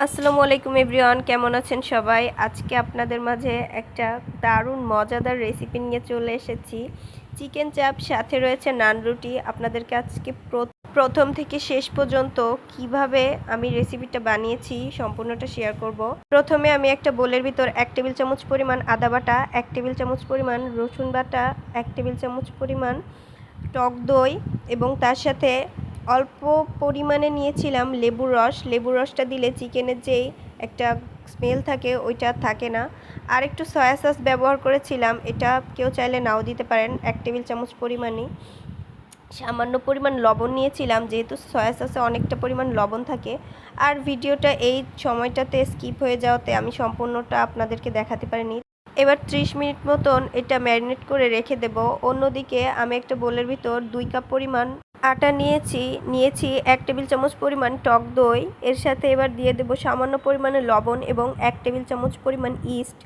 আসসালামু আলাইকুম এভরিওয়ান, কেমন আছেন সবাই? আজকে আপনাদের মাঝে একটা দারুণ, মজাদার রেসিপি নিয়ে চলে এসেছি। চিকেন চাপ সাথে রয়েছে নান রুটি। আপনাদেরকে আজকে প্র- প্রথম থেকে শেষ পর্যন্ত কীভাবে আমি রেসিপিটা বানিয়েছি সম্পূর্ণটা শেয়ার করব। প্রথমে আমি একটা বোলের ভিতর এক টেবিল চামচ পরিমাণ আদা বাটা, এক টেবিল চামচ পরিমাণ রসুন বাটা, এক টেবিল চামচ পরিমাণ টক দই এবং তার সাথে অল্প পরিমাণে নিয়েছিলাম লেবুর রস। লেবুর রসটা দিলে চিকেনের যেই একটা স্মেল থাকে, ওইটা থাকে না। আর একটু সয়া সস ব্যবহার করেছিলাম। এটা কেউ চাইলে নাও দিতে পারেন। এক টেবিল চামচ পরিমাণে। সামান্য পরিমাণ লবণ নিয়েছিলাম। যেহেতু সয়া সসে অনেকটা পরিমাণ লবণ থাকে। আর ভিডিওটা এই সময়টাতে স্কিপ হয়ে যাওয়াতে আমি সম্পূর্ণটা আপনাদেরকে দেখাতে পারিনি। এবার 30 মিনিট মতন এটা ম্যারিনেট করে রেখে দেব। অন্যদিকে আমি একটা বোলের ভিতর দুই কাপ পরিমাণ আটা নিয়েছি নিয়েছি এক টেবিল চামচ পরিমাণ টক দই। এর সাথে এবার দিয়ে দেব সামান্য পরিমাণে লবণ এবং এক টেবিল চামচ পরিমাণ ইস্ট।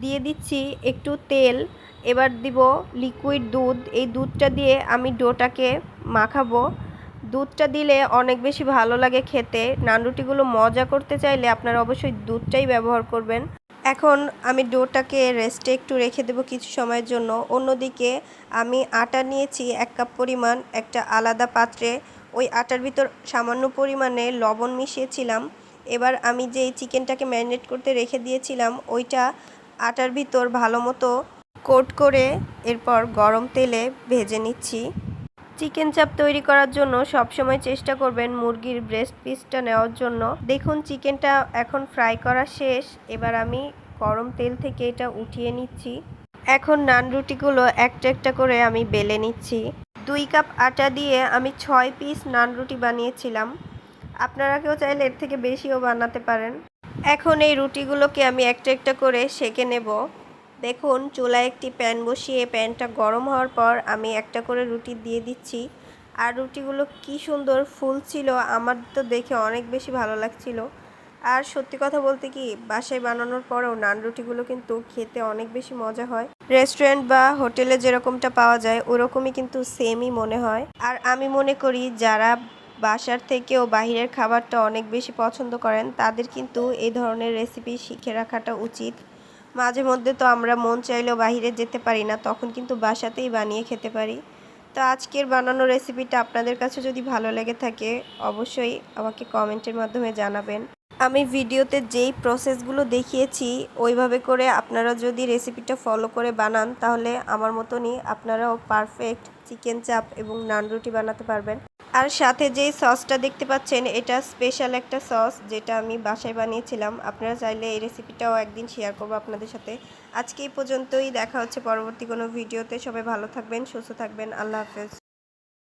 দিয়ে দিচ্ছি একটু তেল। এবার দিব লিকুইড দুধ। এই দুধটা দিয়ে আমি ডোটাকে মাখাবো। দুধটা দিলে অনেক বেশি ভালো লাগে খেতে। নানরুটিগুলো মজা করতে চাইলে আপনারা অবশ্যই দুধটাই ব্যবহার করবেন। এখন আমি ডোটাকে রেস্টে একটু রেখে দেবো কিছু সময়ের জন্য। অন্যদিকে আমি আটা নিয়েছি এক কাপ পরিমাণ, একটা আলাদা পাত্রে। ওই আটার ভিতর সামান্য পরিমাণে লবণ মিশিয়েছিলাম। এবার আমি যে চিকেনটাকে ম্যারিনেট করতে রেখে দিয়েছিলাম, ওইটা আটার ভিতর ভালো মতো কোট করে এরপর গরম তেলে ভেজে নিচ্ছি। চিকেন চাপ তৈরি করার জন্য সবসময় চেষ্টা করবেন মুরগির ব্রেস্ট পিসটা নেওয়ার জন্য। দেখুন, চিকেনটা এখন ফ্রাই করা শেষ। এবার আমি গরম তেল থেকে এটা উঠিয়ে নিচ্ছি। এখন নান রুটিগুলো একটা একটা করে আমি বেলে নিচ্ছি। দুই কাপ আটা দিয়ে আমি ছয় পিস নান রুটি বানিয়েছিলাম। আপনারা কেউ চাইলে এর থেকে বেশিও বানাতে পারেন। এখন এই রুটিগুলোকে আমি একটা একটা করে সেঁকে নেব। দেখুন, চুলায় একটি প্যান বসিয়ে প্যানটা গরম হওয়ার পর আমি একটা করে রুটি দিয়ে দিচ্ছি। আর রুটিগুলো কি সুন্দর ফুল ছিল আমার তো দেখে অনেক বেশি ভালো লাগছিল। আর সত্যি কথা বলতে কি, বাসায় বানানোর পরেও নান রুটিগুলো কিন্তু খেতে অনেক বেশি মজা হয়। রেস্টুরেন্ট বা হোটেলে যেরকমটা পাওয়া যায়, ওরকমই কিন্তু সেমই মনে হয়। আর আমি মনে করি, যারা বাসার থেকেও বাহিরের খাবারটা অনেক বেশি পছন্দ করেন, তাদের কিন্তু এই ধরনের রেসিপি শিখে রাখাটা উচিত। মাঝে মধ্যে তো আমরা মন চাইলেও বাহিরে যেতে পারি না, তখন কিন্তু বাসাতেই বানিয়ে খেতে পারি। তো আজকের বানানো রেসিপিটা আপনাদের কাছে যদি ভালো লেগে থাকে, অবশ্যই আমাকে কমেন্টের মাধ্যমে জানাবেন। আমি ভিডিওতে যেই প্রসেসগুলো দেখিয়েছি, ওইভাবে করে আপনারা যদি রেসিপিটা ফলো করে বানান, তাহলে আমার মতনই আপনারাও পারফেক্ট চিকেন চাপ এবং নান রুটি বানাতে পারবেন। আর সাথে যেই সসটা দেখতে পাচ্ছেন, এটা স্পেশাল একটা সস যেটা আমি বাসায় বানিয়েছিলাম। আপনারা চাইলে এই রেসিপিটাও একদিন শেয়ার করব আপনাদের সাথে। আজকে এই পর্যন্তই, দেখা হচ্ছে পরবর্তী কোনো ভিডিওতে সবাই ভালো থাকবেন, সুস্থ থাকবেন। আল্লাহ হাফেজ।